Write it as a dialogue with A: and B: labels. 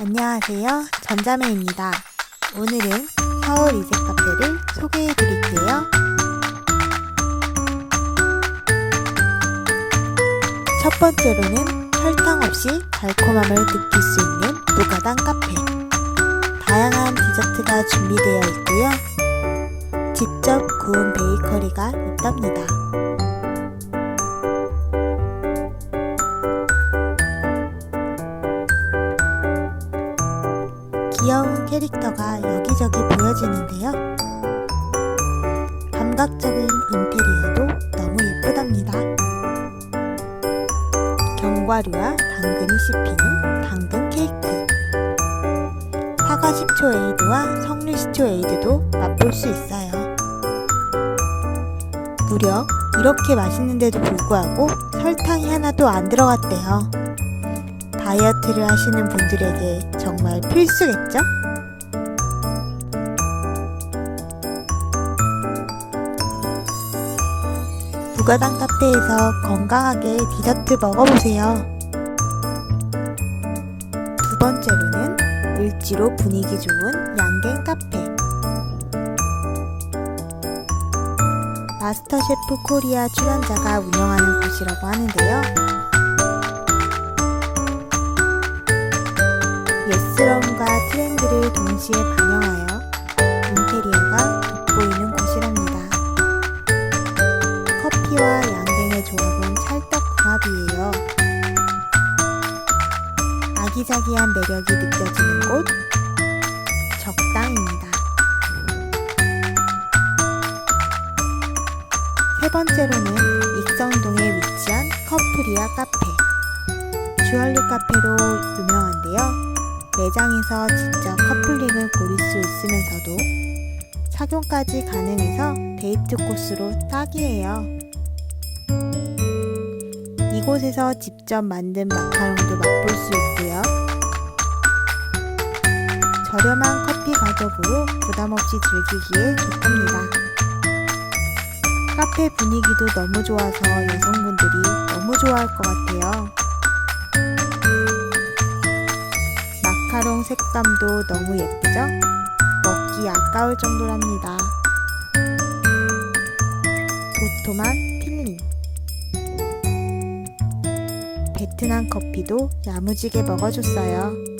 A: 안녕하세요. 전자매입니다. 오늘은 서울 이색 카페를 소개해 드릴게요. 첫 번째로는 설탕 없이 달콤함을 느낄 수 있는 무가당 카페. 다양한 디저트가 준비되어 있고요. 직접 구운 베이커리가 있답니다. 귀여운 캐릭터가 여기저기 보여지는데요. 감각적인 인테리어도 너무 예쁘답니다. 견과류와 당근이 씹히는 당근 케이크. 사과 식초 에이드와 석류 식초 에이드도 맛볼 수 있어요. 무려 이렇게 맛있는데도 불구하고 설탕이 하나도 안 들어갔대요. 다이어트를 하시는 분들에게 정말 필수겠죠? 무가당 카페에서 건강하게 디저트 먹어보세요. 두 번째로는 을지로 분위기 좋은 양갱 카페. 마스터 셰프 코리아 출연자가 운영하는 곳이라고 하는데요. 동시에 반영하여 인테리어가 돋보이는 곳이랍니다. 커피와 양갱의 조합은 찰떡궁합이에요. 아기자기한 매력이 느껴지는 곳 적당입니다. 세 번째로는 익성동에 위치한 커플이야 카페. 주얼리 카페로 유명한데요. 매장에서 직접 커플링을 고를 수 있으면서도 착용까지 가능해서 데이트 코스로 딱이에요. 이곳에서 직접 만든 마카롱도 맛볼 수 있고요. 저렴한 커피 가격으로 부담 없이 즐기기에 좋답니다. 카페 분위기도 너무 좋아서 여성분들이 너무 좋아할 것 같아요. 마카롱 색감도 너무 예쁘죠? 먹기 아까울 정도랍니다. 도톰한 필링. 베트남 커피도 야무지게 먹어줬어요.